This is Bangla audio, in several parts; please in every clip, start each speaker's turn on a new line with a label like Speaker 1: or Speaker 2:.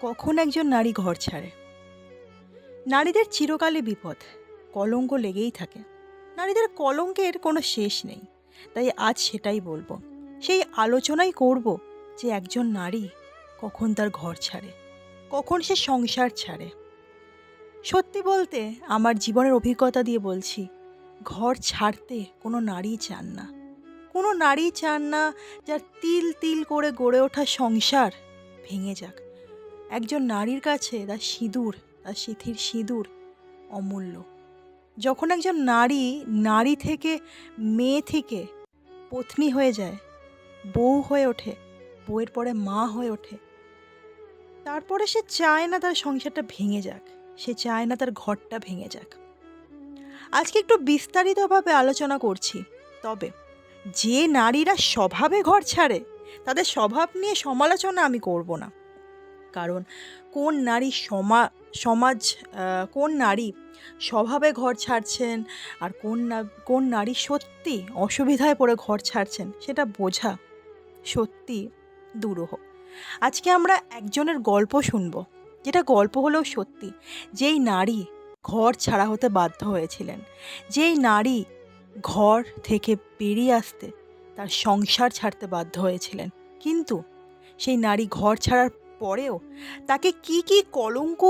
Speaker 1: কখন একজন নারী ঘর ছাড়ে? নারীদের চিরকালে বিপদ, কলঙ্ক লেগেই থাকে। নারীদের কলঙ্কের কোনো শেষ নেই, তাই আজ সেটাই বলব। সেই আলোচনাই করব যে একজন নারী কখন তার ঘর ছাড়ে, কখন সে সংসার ছাড়ে। সত্যি বলতে, আমার জীবনের অভিজ্ঞতা দিয়ে বলছি, ঘর ছাড়তে কোনো নারী চান না। কোনো নারী চান না যার তিল তিল করে গড়ে ওঠা সংসার ভেঙে যাক। একজন নারীর কাছে তার সিঁদুর তার সিথির সিঁদুর অমূল্য। যখন একজন নারী নারী থেকে মেয়ে থেকে পত্নী হয়ে যায়, বউ হয়ে ওঠে, বউয়ের পরে মা হয়ে ওঠে, তারপরে সে চায় না তার সংসারটা ভেঙে যাক, সে চায় না তার ঘরটা ভেঙে যাক। আজকে একটু বিস্তারিতভাবে আলোচনা করছি, তবে যে নারীরা স্বভাবে ঘর ছাড়ে, তাদের স্বভাব নিয়ে সমালোচনা আমি করব না। কারণ কোন নারী সমা, সমাজ কোন নারী স্বভাবে ঘর ছাড়ছেন আর কোন না, কোন নারী সত্যি অসুবিধায় পড়ে ঘর ছাড়ছেন সেটা বোঝা সত্যি দুরূহ। আজকে আমরা একজনের গল্প শুনব, যেটা গল্প হলেও সত্যি। যেই নারী ঘর ছাড়া হতে বাধ্য হয়েছিলেন, যেই নারী ঘর থেকে বেরিয়ে আসতে তার সংসার ছাড়তে বাধ্য হয়েছিলেন, কিন্তু সেই নারী ঘর ছাড়ার পরেও তাকে কি কি কলঙ্ক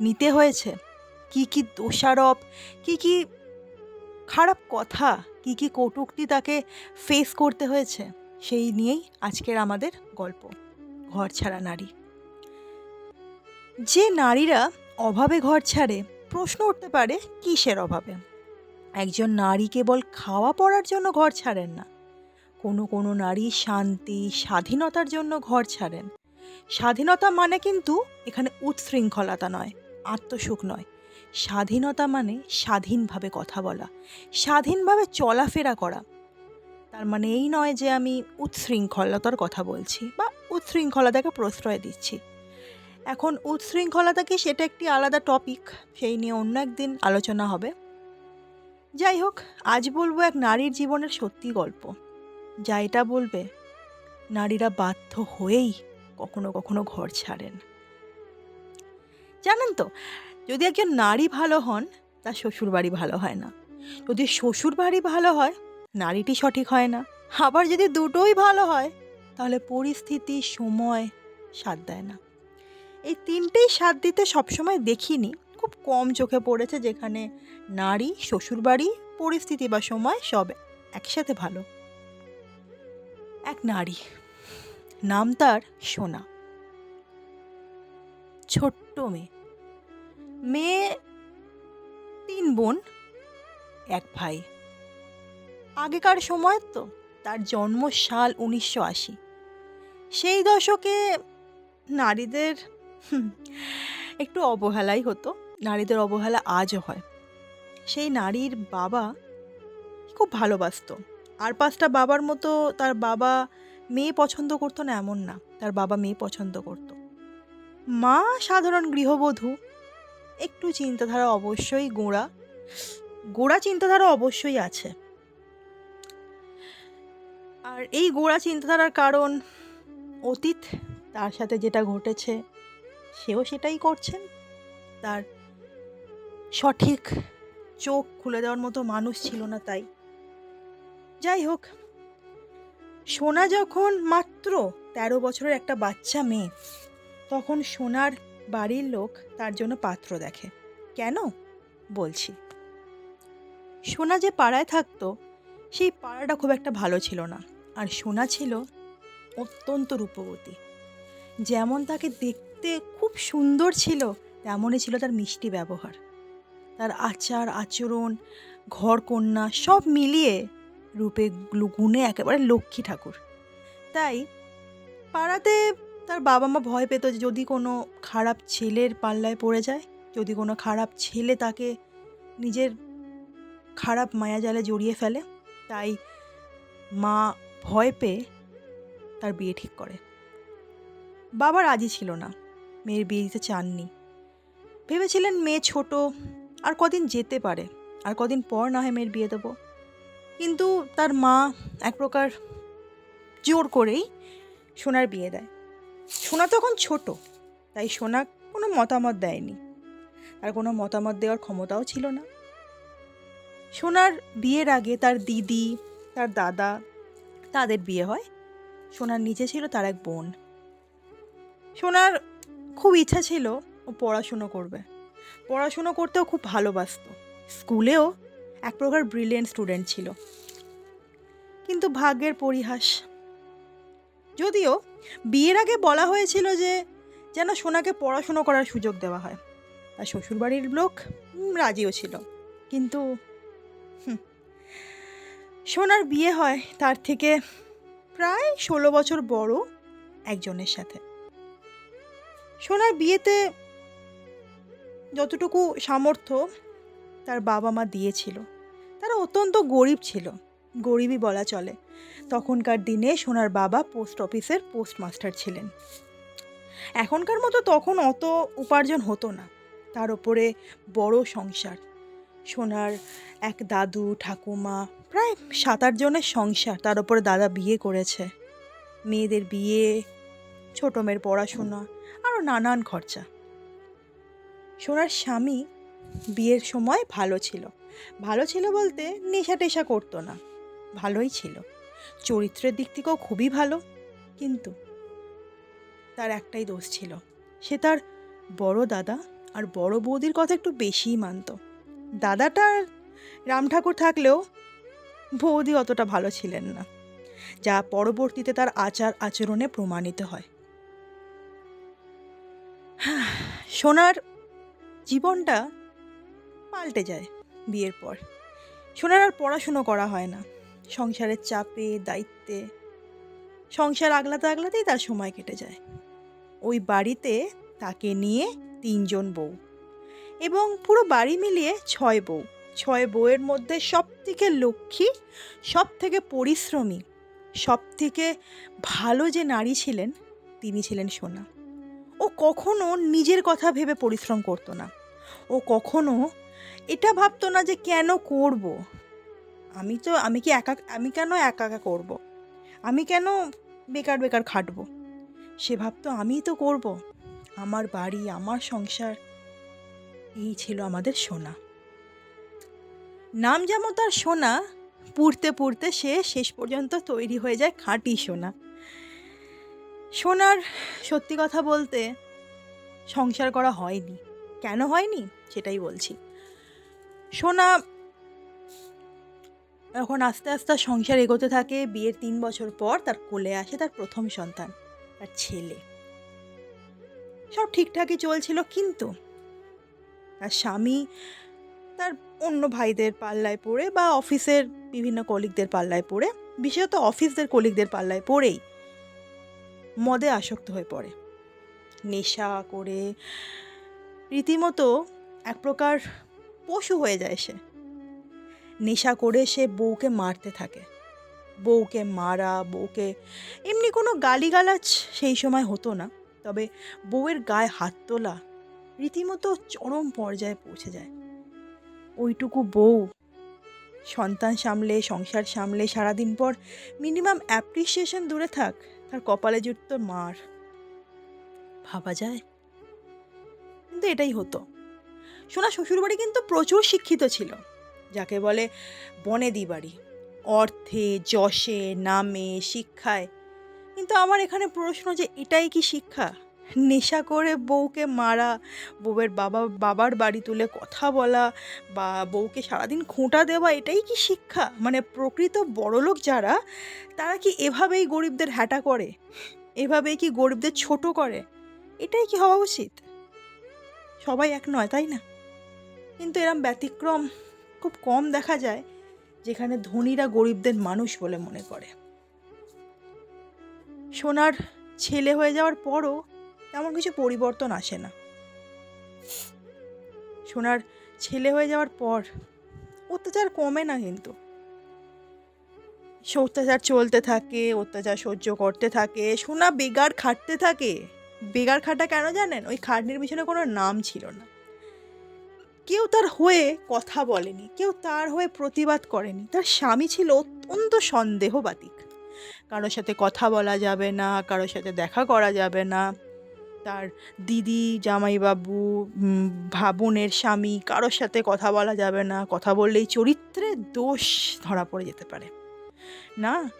Speaker 1: নিতে হয়েছে? কি কি দোষারোপ? কি কি খারাপ কথা? কি কি কটূক্তি তাকে ফেস করতে হয়েছে? সেই নিয়েই আজকের আমাদের গল্প। ঘর ছাড়া নারী। যে নারীরা অভাবে ঘর ছাড়ে, প্রশ্ন উঠতে পারে, কিসের অভাবে? একজন নারী কেবল খাওয়া পড়ার জন্য ঘর ছাড়েন না। কোনো কোনো নারী শান্তি, স্বাধীনতার জন্য ঘর ছাড়েন। স্বাধীনতা মানে কিন্তু এখানে উচ্ছৃঙ্খলতা নয়, আত্মসুখ নয়। স্বাধীনতা মানে স্বাধীনভাবে কথা বলা, স্বাধীনভাবে চলাফেরা করা। তার মানে এই নয় যে আমি উচ্ছৃঙ্খলতার কথা বলছি বা উচ্ছৃঙ্খলতাকে প্রশ্রয় দিচ্ছি। এখন উচ্ছৃঙ্খলতা কি সেটা একটি আলাদা টপিক সেই নিয়ে অন্য একদিন আলোচনা হবে। যাই হোক, আজ বলব এক নারীর জীবনের সত্যি গল্প। যা এটা বলবে, নারীরা বাধ্য হয়েই কখনো কখনো ঘর ছাড়েন। জানেন তো, যদি একজন নারী ভালো হন, তার শ্বশুর বাড়ি ভালো হয় না। যদি শ্বশুর বাড়ি ভালো হয়, নারীটি সঠিক হয় না। আবার যদি দুটোই ভালো হয়, তাহলে পরিস্থিতি, সময় সাথ দেয় না। এই তিনটেই সাথ দিতে সবসময় দেখিনি। খুব কম চোখে পড়েছে যেখানে নারী, শ্বশুরবাড়ি, পরিস্থিতি বা সময় সব একসাথে ভালো। এক নারী। নাম তার সোনা। ছোট্ট মেয়ে। মেয়ে তিন বোন, এক ভাই। আগেকার সময় তো তার জন্ম সাল উনিশশো আশি। সেই দশকে নারীদের একটু অবহেলাই হতো, নারীদের অবহেলা আজও হয়। সেই নারীর বাবা খুব ভালোবাসতো। আর পাঁচটা বাবার মতো তার বাবা মেয়ে পছন্দ করতো না এমন না, তার বাবা মেয়ে পছন্দ করতো। মা সাধারণ গৃহবধূ। একটু চিন্তাধারা অবশ্যই গোড়া। গোড়া চিন্তাধারা অবশ্যই আছে। আর এই গোড়া চিন্তাধারার কারণ অতীত, তার সাথে যেটা ঘটেছে, সেও সেটাই করছেন। তার সঠিক চোখ খুলে দেওয়ার মতো মানুষ ছিল না তাই। যাই হোক সোনা যখন মাত্র তেরো বছরের একটা বাচ্চা মেয়ে, তখন সোনার বাড়ির লোক তার জন্য পাত্র দেখে। কেন? বলছি। সোনা যে পাড়ায় থাকতো, সেই পাড়াটা খুব একটা ভালো ছিল না। আর সোনা ছিল অত্যন্ত রূপবতী। যেমন তাকে দেখতে খুব সুন্দর ছিল, তেমনই ছিল তার মিষ্টি ব্যবহার। তার আচার, আচরণ ঘর কন্যা সব মিলিয়ে রূপে গুণে একেবারে লক্ষ্মী ঠাকুর। তাই পাড়াতে তার বাবা মা ভয় পেত যদি কোনো খারাপ ছেলের পাল্লায় পড়ে যায়, যদি কোনো খারাপ ছেলে তাকে নিজের খারাপ মায়াজালে জড়িয়ে ফেলে, তাই মা ভয় পেয়ে তার বিয়ে ঠিক করে। বাবা রাজি ছিল না, মেয়ের বিয়ে দিতে চাননি। ভেবেছিলেন মেয়ে ছোট, আর কদিন যেতে পারে, আর কদিন পর না হয় মেয়ের বিয়ে দেবো। কিন্তু তার মা এক প্রকার জোর করেই সোনার বিয়ে দেয়। সোনা তখন ছোট, তাই সোনা কোনো মতামত দেয়নি। আর কোনো মতামত দেওয়ার ক্ষমতাও ছিল না। সোনার বিয়ের আগে তার দিদি, তার দাদা, তাদের বিয়ে হয়। সোনার নিচে ছিল তার এক বোন। সোনার খুব ইচ্ছা ছিল ও পড়াশুনো করবে। পড়াশুনো করতেও খুব ভালোবাসতো। স্কুলেও এক প্রকার ব্রিলিয়েন্ট স্টুডেন্ট ছিল। কিন্তু ভাগ্যের পরিহাস। যদিও বিয়ের আগে বলা হয়েছিল যে যেন সোনাকে পড়াশুনো করার সুযোগ দেওয়া হয়। তার শ্বশুরবাড়ির লোক রাজিও ছিল। কিন্তু সোনার বিয়ে হয় তার থেকে প্রায় ষোলো বছর বড় একজনের সাথে। সোনার বিয়েতে যতটুকু সামর্থ্য তার বাবা মা দিয়েছিল। তারা অত্যন্ত গরিব ছিল। গরিবই বলা চলে। তখনকার দিনে সোনার বাবা পোস্ট অফিসের পোস্টমাস্টার ছিলেন। এখনকার মতো তখন অত উপার্জন হতো না। তার ওপরে বড় সংসার। সোনার এক দাদু, ঠাকুমা, প্রায় সাত জনের সংসার তার ওপরে দাদা বিয়ে করেছে। মেয়েদের বিয়ে, ছোটো মেয়ের পড়াশোনা আরও নানান খরচা। সোনার স্বামী বিয়ের সময় ভালো ছিল। ভালো ছিল বলতে নেশা টেশা করতো না। ভালোই ছিল। চরিত্রের দিক থেকেও খুবই ভালো। কিন্তু তার একটাই দোষ ছিল। সে তার বড় দাদা আর বড় বৌদির কথা একটু বেশিই মানত। দাদাটার রাম ঠাকুর থাকলেও বৌদি অতটা ভালো ছিলেন না, যা পরবর্তীতে তার আচার আচরণে প্রমাণিত হয়। সোনার জীবনটা পাল্টে যায় বিয়ের পর। সোনার আর পড়াশুনো করা হয় না। সংসারের চাপে, দায়িত্বে। সংসার আগলাতে আগলাতেই তার সময় কেটে যায়। ওই বাড়িতে তাকে নিয়ে তিনজন বউ এবং পুরো বাড়ি মিলিয়ে ছয় বউ। ছয় বউয়ের মধ্যে সব থেকে লক্ষ্মী সব থেকে পরিশ্রমী সব থেকে ভালো যে নারী ছিলেন, তিনি ছিলেন সোনা। ও কখনো নিজের কথা ভেবে পরিশ্রম করতো না। ও কখনো এটা ভাবতো না যে কেন করব। আমি তো, আমি কি একা, আমি কেন একা একা করব? আমি কেন বেকার বেকার খাটব? সে ভাবতো আমিই তো করব। আমার বাড়ি, আমার সংসার, এই ছিল আমাদের সোনা। নাম যেমন তার সোনা, পুড়তে পুড়তে সে শেষ পর্যন্ত তৈরি হয়ে যায় খাঁটি সোনা। সোনার সত্যি কথা বলতে সংসার করা হয়নি। কেন হয়নি? সেটাই বলছি। সোনা, এখন আস্তে আস্তে সংসার এগোতে থাকে। বিয়ের তিন বছর পর তার কোলে আসে তার প্রথম সন্তান, তার ছেলে। সব ঠিকঠাকই চলছিল, কিন্তু তার স্বামী তার অন্য ভাইদের পাল্লায় পড়ে বা অফিসের বিভিন্ন কলিগদের পাল্লায় পড়ে, বিশেষত অফিসদের কলিগদের পাল্লায় পড়েই মদে আসক্ত হয়ে পড়ে। নেশা করে রীতিমতো এক প্রকার পশু হয়ে যায় সে। নেশা করে সে বউকে মারতে থাকে। বউকে মারা, বউকে এমনি কোনো গালিগালাজ সেই সময় হতো না। তবে বউয়ের গায়ে হাত তোলা রীতিমতো চরম পর্যায়ে পৌঁছে যায়। ওইটুকু বউ সন্তান সামলে, সংসার সামলে, সারাদিন পর মিনিমাম অ্যাপ্রিসিয়েশন দূরে থাক, তার কপালে জুটত মার। ভাবা যায়। কিন্তু এটাই হতো। সোনা শ্বশুরবাড়ি কিন্তু প্রচুর শিক্ষিত ছিল, যাকে বলে বনেদি বাড়ি অর্থে, যশে, নামে, শিক্ষায়। কিন্তু আমার এখানে প্রশ্ন যে, এটাই কি শিক্ষা? নেশা করে বউকে মারা, বউয়ের বাবা, বাবার বাড়ি তুলে কথা বলা বা বউকে সারাদিন খোঁটা দেওয়া, এটাই কি শিক্ষা? মানে প্রকৃত বড়লোক যারা, তারা কি এভাবেই গরিবদের হ্যাটা করে? এভাবেই কি গরিবদের ছোট করে? এটাই কি হওয়া উচিত? সবাই এক নয়, তাই না? কিন্তু এরম ব্যতিক্রম খুব কম দেখা যায়, যেখানে ধনীরা গরিবদের মানুষ বলে মনে করে। সোনার ছেলে হয়ে যাওয়ার পরও তেমন কিছু পরিবর্তন আসে না। সোনার ছেলে হয়ে যাওয়ার পর অত্যাচার কমে না কিন্তু। অত্যাচার চলতে থাকে, অত্যাচার সহ্য করতে থাকে, সোনা বেগার খাটতে থাকে। বেগার খাটা কেন জানেন? ওই খাটনির পিছনে কোনো নাম ছিল না। কেউ তার হয়ে কথা বলেনি, কেউ তার হয়ে প্রতিবাদ করেনি। তার স্বামী ছিল অত্যন্ত সন্দেহবাতিক। কারোর সাথে কথা বলা যাবে না, কারোর সাথে দেখা করা যাবে না। তার দিদি, জামাইবাবু ভাবনের স্বামী, কারোর সাথে কথা বলা যাবে না। কথা বললেই চরিত্রের দোষ ধরা পড়ে যেতে পারে। না,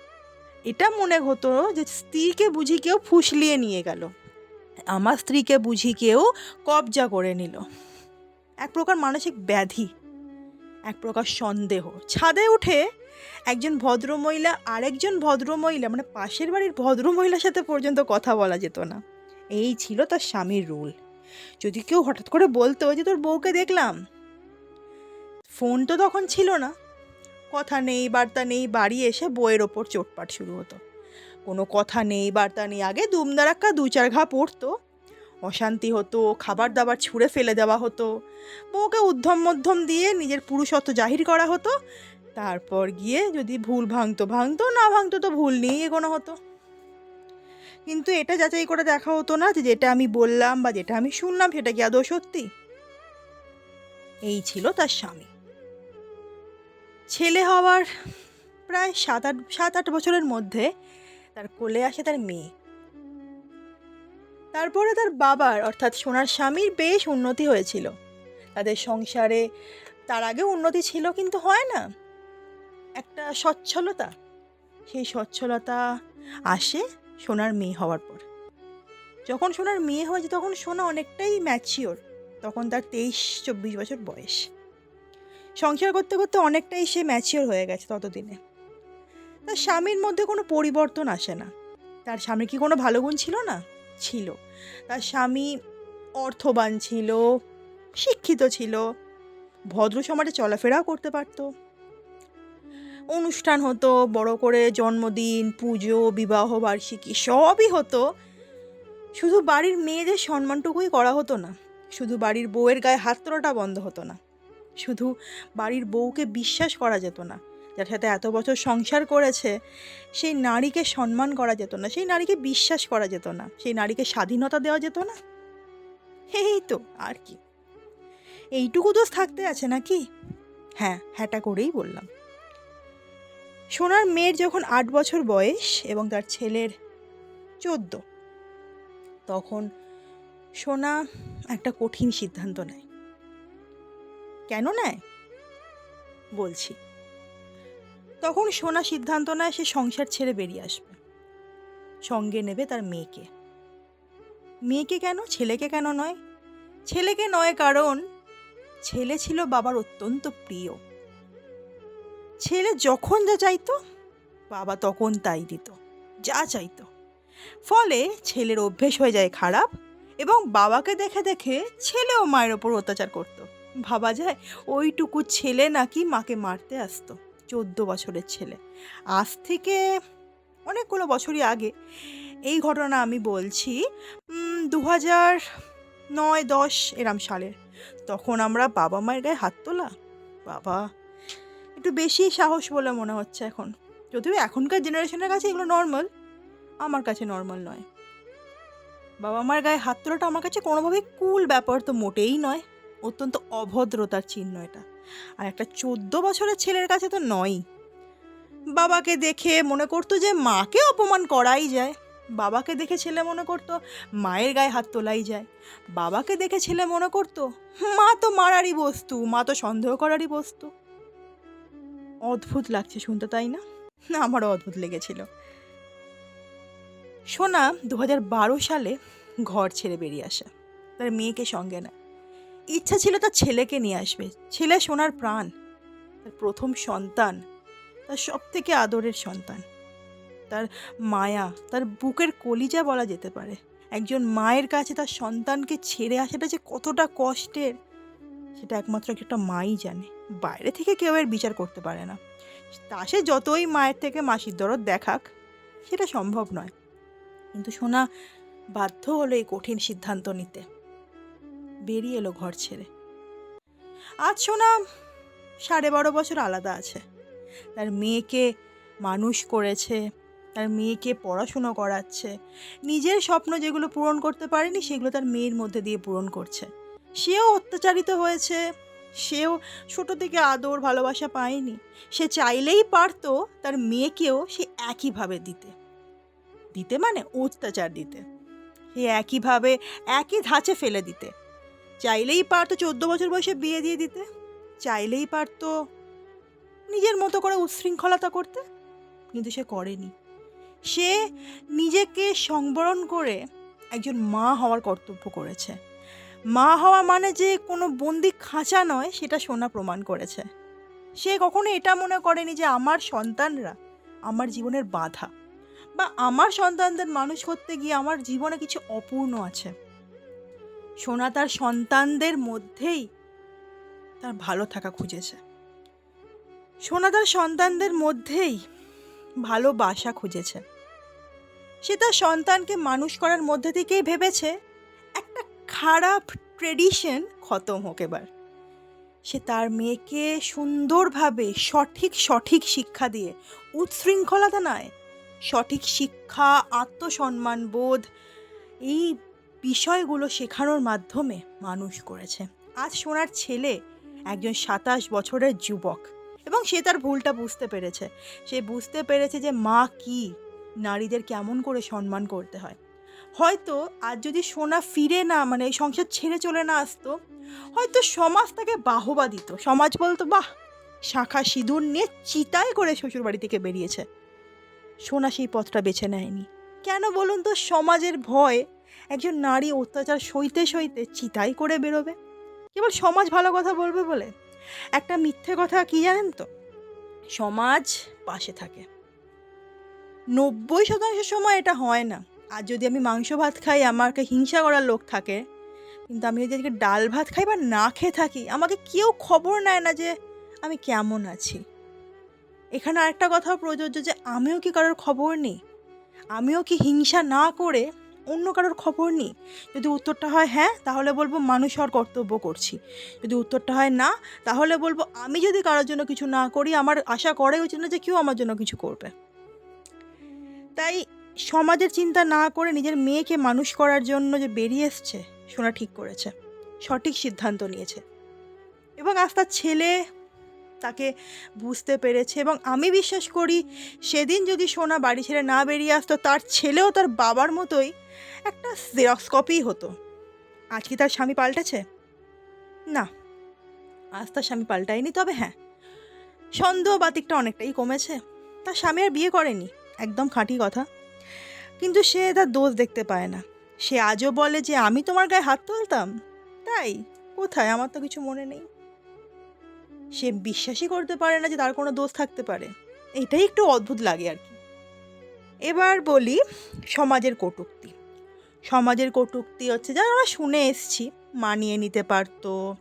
Speaker 1: এটা মনে হতো যে স্ত্রীকে বুঝি কেউ ফুসলিয়ে নিয়ে গেল। আমার স্ত্রীকে বুঝি কেউ কবজা করে নিল। এক প্রকার মানসিক ব্যাধি, এক প্রকার সন্দেহ। ছাদে উঠে একজন ভদ্রমহিলা, আরেকজন ভদ্রমহিলা মানে পাশের বাড়ির ভদ্রমহিলার সাথে পর্যন্ত কথা বলা যেত না। এই ছিল তার স্বামীর রুল। যদি কেউ হঠাৎ করে বলতো যে, তোর বউকে দেখলাম? ফোন তো তখন ছিল না। কথা নেই, বার্তা নেই, বাড়ি এসে বইয়ের ওপর চোটপাট শুরু হতো। কোনো কথা নেই, বার্তা নেই। আগে দুমদারাক্কা দু চার ঘা পড়তো। অশান্তি হতো খাবার দাবার ছুঁড়ে ফেলে দেওয়া হতো। বউকে উদ্ধম মধ্যম দিয়ে নিজের পুরুষত্ব জাহির করা হতো। তারপর গিয়ে যদি ভুল ভাঙতো ভাঙতো, না ভাঙতো তো ভুল নিয়েই এগোনো হতো। কিন্তু এটা যাচাই করে দেখা হতো না যে যেটা আমি বললাম বা যেটা আমি শুনলাম সেটা কি আদৌ সত্যি। এই ছিল তার স্বামী। ছেলে হওয়ার প্রায় সাত আট সাত আট বছরের মধ্যে তার কোলে আসে তার মেয়ে। তারপরে তার বাবার, অর্থাৎ সোনার স্বামীর বেশ উন্নতি হয়েছিল। তাদের সংসারে তার আগে উন্নতি ছিল, কিন্তু হয় না। একটা সচ্ছলতা, সেই সচ্ছলতা আসে সোনার মেয়ে হওয়ার পর। যখন সোনার মেয়ে হয়েছে, তখন সোনা অনেকটাই ম্যাচিওর তখন তার তেইশ চব্বিশ বছর বয়স। সংসার করতে করতে অনেকটাই সে ম্যাচিওর হয়ে গেছে ততদিনে। তার স্বামীর মধ্যে কোনো পরিবর্তন আসে না। তার স্বামীর কি কোনো ভালো গুণ ছিল না? ছিল। তার স্বামী অর্থবান ছিল, শিক্ষিত ছিল, ভদ্র সমাজে চলাফেরাও করতে পারতো। অনুষ্ঠান হতো, বড় করে জন্মদিন, পুজো, বিবাহ, বার্ষিকী, সবই হতো। শুধু বাড়ির মেয়েদের সম্মানটুকুই করা হতো না, শুধু বাড়ির বউয়ের গায়ে হাত তোলাটা বন্ধ হতো না, শুধু বাড়ির বউকে বিশ্বাস করা যেত না। যার সাথে এত বছর সংসার করেছে, সেই নারীকে সম্মান করা যেত না, সেই নারীকে বিশ্বাস করা যেত না, সেই নারীকে স্বাধীনতা দেওয়া যেত না। এই তো, আর কি। এইটুকু দোষ থাকতে আছে নাকি? হ্যাঁ হ্যাঁটা করেই বললাম। সোনার মেয়ের যখন আট বছর বয়স এবং তার ছেলের চোদ্দ, তখন সোনা একটা কঠিন সিদ্ধান্ত নেয়। কেন নেয়? বলছি। তখন সোনা সিদ্ধান্ত নেয় সে সংসার ছেড়ে বেরিয়ে আসবে। সঙ্গে নেবে তার মেয়েকে। মেয়েকে কেন? ছেলেকে কেন নয়? ছেলেকে নয় কারণ, ছেলে ছিল বাবার অত্যন্ত প্রিয়। ছেলে যখন যা চাইতো, বাবা তখন তাই দিত, যা চাইতো। ফলে ছেলের অভ্যেস হয়ে যায় খারাপ এবং বাবাকে দেখে দেখে ছেলেও মায়ের ওপর অত্যাচার করত। ভাবা যায় ওইটুকু ছেলে নাকি মাকে মারতে আসতো। চোদ্দ বছরের ছেলে। আজ থেকে অনেকগুলো বছরই আগে এই ঘটনা আমি বলছি দু হাজার নয় দশ এরম সালের। তখন আমরা বাবা মায়ের গায়ে হাত তোলা। বাবা, একটু বেশি সাহস বলে মনে হচ্ছে এখন। যদিও এখনকার জেনারেশনের কাছে এগুলো নর্মাল আমার কাছে নর্মাল নয়। বাবা মার গায়ে হাত তোলাটা আমার কাছে কোনোভাবেই কুল ব্যাপার তো মোটেই নয়। অত্যন্ত অভদ্রতার চিহ্ন এটা। আর একটা চোদ্দ বছরের ছেলের কাছে তো নয়ই। বাবাকে দেখে মনে করতো যে মাকে অপমান করাই যায়। বাবাকে দেখে ছেলে মনে করতো মায়ের গায়ে হাত তোলাই যায়। বাবাকে দেখে ছেলে মনে করতো, মা তো মারারই বস্তু, মা তো সন্দেহ করারই বস্তু। অদ্ভুত লাগছে শুনতে, তাই না? না আমারও অদ্ভুত লেগেছিল। সোনা দু সালে ঘর ছেড়ে বেরিয়ে আসে। তার মেয়েকে সঙ্গে নেয়। ইচ্ছা ছিল তার ছেলেকে নিয়ে আসবে। ছেলে সোনার প্রাণ, তার প্রথম সন্তান, তার সব থেকে আদরের সন্তান, তার মায়া, তার বুকের কলিজা বলা যেতে পারে। একজন মায়ের কাছে তার সন্তানকে ছেড়ে আসাটা যে কতটা কষ্টের, সেটা একমাত্র একটা মাই জানে। বাইরে থেকে কেউ এর বিচার করতে পারে না। তা সে যতই মায়ের থেকে মাসির দরদ দেখাক, সেটা সম্ভব নয়। কিন্তু সোনা বাধ্য হলো এই কঠিন সিদ্ধান্ত নিতে। বেরিয়ে এলো ঘর ছেড়ে। আজ সোনা সাড়ে বারো বছর আলাদা আছে। তার মেয়েকে মানুষ করেছে, তার মেয়েকে পড়াশুনো করাচ্ছে, নিজের স্বপ্ন যেগুলো পূরণ করতে পারেনি সেগুলো তার মেয়ের মধ্যে দিয়ে পূরণ করছে। সেও অত্যাচারিত হয়েছে, সেও ছোটো থেকে আদর ভালোবাসা পায়নি, সে চাইলেই পারতো তার মেয়েকেও সে একইভাবে দিতে। দিতে মানে অত্যাচার দিতে। সে একইভাবে, একই ধাঁচে ফেলে দিতে। চাইলেই পারতো চোদ্দ বছর বয়সে বিয়ে দিয়ে দিতে, চাইলেই পারতো নিজের মতো করে উচ্ছৃঙ্খলতা করতে, কিন্তু সে করেনি। সে নিজেকে সংবরণ করে একজন মা হওয়ার কর্তব্য করেছে। মা হওয়া মানে যে কোনো বন্দি খাঁচা নয়, সেটা সোনা প্রমাণ করেছে। সে কখনো এটা মনে করেনি যে আমার সন্তানরা আমার জীবনের বাধা বা আমার সন্তানদের মানুষ করতে গিয়ে আমার জীবনে কিছু অপূর্ণ আছে। সোনা তার সন্তানদের মধ্যেই তার ভালো থাকা খুঁজেছে। সোনা তার সন্তানদের মধ্যেই ভালোবাসা খুঁজেছে। সে তার সন্তানকে মানুষ করার মধ্যে থেকেই ভেবেছে, একটা খারাপ ট্রেডিশন খতম হোক এবার। সে তার মেয়েকে সুন্দরভাবে সঠিক সঠিক শিক্ষা দিয়ে উচ্ছৃঙ্খলতা নয়, সঠিক শিক্ষা, আত্মসম্মান বোধ, এই বিষয়গুলো শেখানোর মাধ্যমে মানুষ করেছে। আজ সোনার ছেলে একজন সাতাশ বছরের যুবক এবং সে তার ভুলটা বুঝতে পেরেছে। সে বুঝতে পেরেছে যে মা কি, নারীদের কেমন করে সম্মান করতে হয়। হয়তো আজ যদি সোনা ফিরে না মানে এই সংসার ছেড়ে চলে না আসতো, হয়তো সমাজ তাকে বাহবা দিত। সমাজ বলতো, বাহ, শাখা সিঁদুর নিয়ে চিতায় করে শ্বশুরবাড়ি থেকে বেরিয়েছে। সোনা সেই পথটা বেছে নেয়নি। কেন বলুন তো, সমাজের ভয় একজন নারী অত্যাচার সইতে সইতে চিতাই করে বেরোবে। কেবল সমাজ ভালো কথা বলবে বলে? একটা মিথ্যে কথা কি জানেন তো? সমাজ পাশে থাকে। নব্বই শতাংশ সময় এটা হয় না। আর যদি আমি মাংস ভাত খাই, আমাকে হিংসা করার লোক থাকে। কিন্তু আমি যদি আজকে ডাল ভাত খাই বা না খেয়ে থাকি, আমাকে কেউ খবর নেয় না যে আমি কেমন আছি। এখানে আরেকটা কথাও প্রযোজ্য যে, আমিও কি কারোর খবর নিই? আমিও কি হিংসা না করে অন্য কারোর খবর নিই? যদি উত্তরটা হয় হ্যাঁ তাহলে বলব মানুষ হওয়ার কর্তব্য করছি। যদি উত্তরটা হয়, না, তাহলে বলব আমি যদি কারোর জন্য কিছু না করি, আমার আশা করে উচিত না যে কেউ আমার জন্য কিছু করবে। তাই সমাজের চিন্তা না করে নিজের মেয়েকে মানুষ করার জন্য যে বেরিয়ে এসছে শোনা ঠিক করেছে। সঠিক সিদ্ধান্ত নিয়েছে। এবং আজ তার ছেলে তাকে বুঝতে পেরেছে এবং আমি বিশ্বাস করি সেদিন যদি সোনা বাড়ি ছেড়ে না বেরিয়ে আসতো, তার ছেলেও তার বাবার মতোই একটা জেরক্স হতো। আজ কি তার স্বামী পাল্টেছে? না, আজ তার স্বামী পাল্টায়নি, তবে হ্যাঁ সন্দেহ বাতিকটা অনেকটাই কমেছে। তার স্বামী আর বিয়ে করেনি, একদম খাঁটি কথা। কিন্তু সে তার দোষ দেখতে পায় না। সে আজও বলে যে, আমি তোমার গায়ে হাত তুলতাম? তাই, কোথায়? আমার তো কিছু মনে নেই। সে বিশ্বাসই করতে পারে না যে তার কোনো দোষ থাকতে পারে। এটাই একটু অদ্ভুত লাগে আর কি। এবার বলি সমাজের কটূক্তি। সমাজের কটূক্তি হচ্ছে যা আমরা শুনে এসছি, মানিয়ে নিতে পারতো,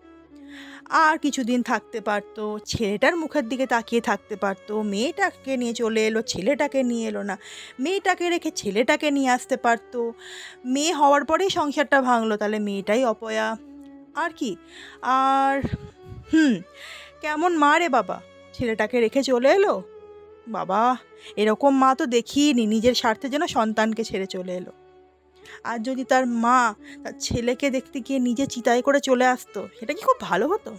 Speaker 1: আর কিছুদিন থাকতে পারতো, ছেলেটার মুখের দিকে তাকিয়ে থাকতে পারতো, মেয়েটাকে নিয়ে চলে এলো, ছেলেটাকে নিয়ে এলো না, মেয়েটাকে রেখে ছেলেটাকে নিয়ে আসতে পারতো, মেয়ে হওয়ার পরেই সংসারটা ভাঙলো, তাহলে মেয়েটাই অপয়া। আর কি? আর, হুম কেমন মা রে বাবা? ছেলেটাকে রেখে চলে এলো? বাবা, এরকম মা তো দেখিনি, নিজের স্বার্থে যেন সন্তানকে ছেড়ে চলে এলো। আর যদি তার মা তার ছেলেকে দেখতে গিয়ে নিজে চিতায় করে চলে আসতো, সেটা কি খুব ভালো হতো?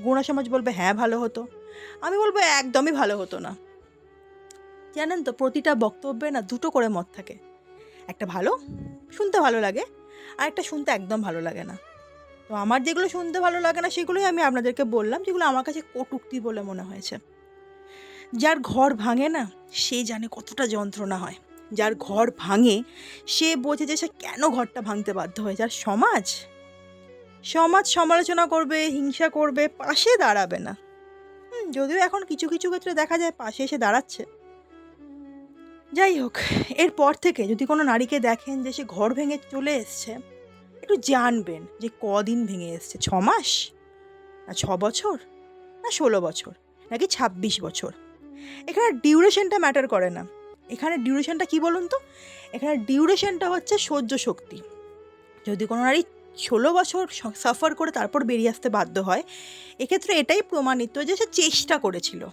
Speaker 1: গোড়া সমাজ বলবে হ্যাঁ ভালো হতো। আমি বলব, একদমই ভালো হতো না। জানেন তো, প্রতিটা বক্তব্যে না দুটো করে মত থাকে। একটা ভালো, শুনতে ভালো লাগে, আর একটা শুনতে একদম ভালো লাগে না। তো আমার যেগুলো শুনতে ভালো লাগে না, সেগুলোই আমি আপনাদেরকে বললাম, যেগুলো আমার কাছে কটুক্তি বলে মনে হয়েছে। যার ঘর ভাঙে না, সে জানে কতটা যন্ত্রণা হয়। যার ঘর ভাঙে, সে বোঝে যে সে কেন ঘরটা ভাঙতে বাধ্য হয়। যার সমাজ সমাজ সমালোচনা করবে, হিংসা করবে, পাশে দাঁড়াবে না। যদিও এখন কিছু কিছু ক্ষেত্রে দেখা যায় পাশে এসে দাঁড়াচ্ছে। যাই হোক, এরপর থেকে যদি কোনো নারীকে দেখেন যে সে ঘর ভেঙে চলে এসছে একটু জানবেন যে কদিন ভেঙে এসছে, ছ মাস? না, ছ বছর? না, ষোলো বছর? নাকি ছাব্বিশ বছর? এখানে ডিউরেশনটা ম্যাটার করে না। এখানে ডিউরেশনটা কি বলুন তো? এখানে ডিউরেশনটা হচ্ছে সহ্য শক্তি। যদি কোনো নারী ষোলো বছর সাফার করে তারপর বেরিয়ে আসতে বাধ্য হয়, এক্ষেত্রে এটাই প্রমাণিত যে সে চেষ্টা করেছিল।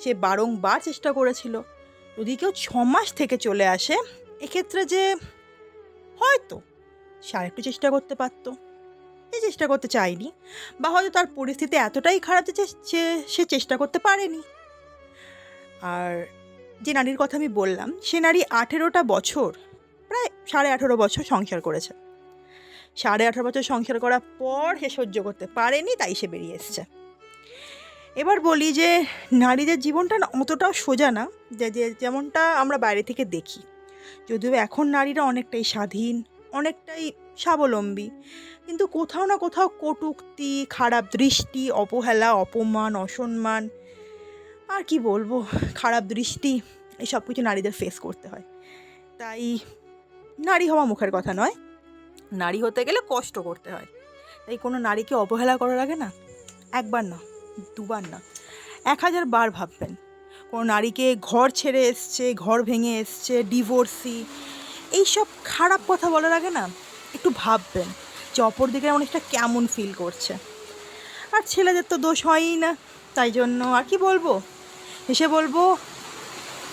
Speaker 1: সে বারংবার চেষ্টা করেছিল। যদি কেউ ছ মাস থেকে চলে আসে, এক্ষেত্রে যে হয়তো সে আরেকটু চেষ্টা করতে পারতো। সে চেষ্টা করতে চায়নি, বা হয়তো তার পরিস্থিতি এতটাই খারাপ যে সে চেষ্টা করতে পারেনি। আর যে নারীর কথা আমি বললাম, সে নারী আঠেরোটা বছর, প্রায় সাড়ে আঠেরো বছর সংসার করেছে। সাড়ে আঠেরো বছর সংসার করার পর সে সহ্য করতে পারেনি, তাই সে বেরিয়ে এসছে। এবার বলি যে, নারীদের জীবনটা না অতটাও সোজা না যে, যেমনটা আমরা বাইরে থেকে দেখি। যদিও এখন নারীরা অনেকটাই স্বাধীন অনেকটাই স্বাবলম্বী। কিন্তু কোথাও না কোথাও কটূক্তি, খারাপ দৃষ্টি, অবহেলা, অপমান, অসম্মান, আর কি বলব, খারাপ দৃষ্টি এই সব কিছু নারীদের ফেস করতে হয়। তাই নারী হওয়া মুখের কথা নয়, নারী হতে গেলে কষ্ট করতে হয়। তাই কোনো নারীকে অবহেলা করার আগে না, একবার না, দুবার না, এক হাজার বার ভাববেন। কোনো নারীকে ঘর ছেড়ে এসছে, ঘর ভেঙে এসছে ডিভোর্সি এইসব খারাপ কথা বলার আগে না একটু ভাববেন যে অপর দিকের মানুষটা কেমন ফিল করছে। আর ছেলেদের তো দোষ হয়ই না, তাই জন্য আর কি বলব? এসে বলব,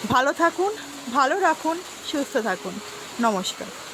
Speaker 1: ভালো থাকুন, ভালো রাখুন, সুস্থ থাকুন। নমস্কার।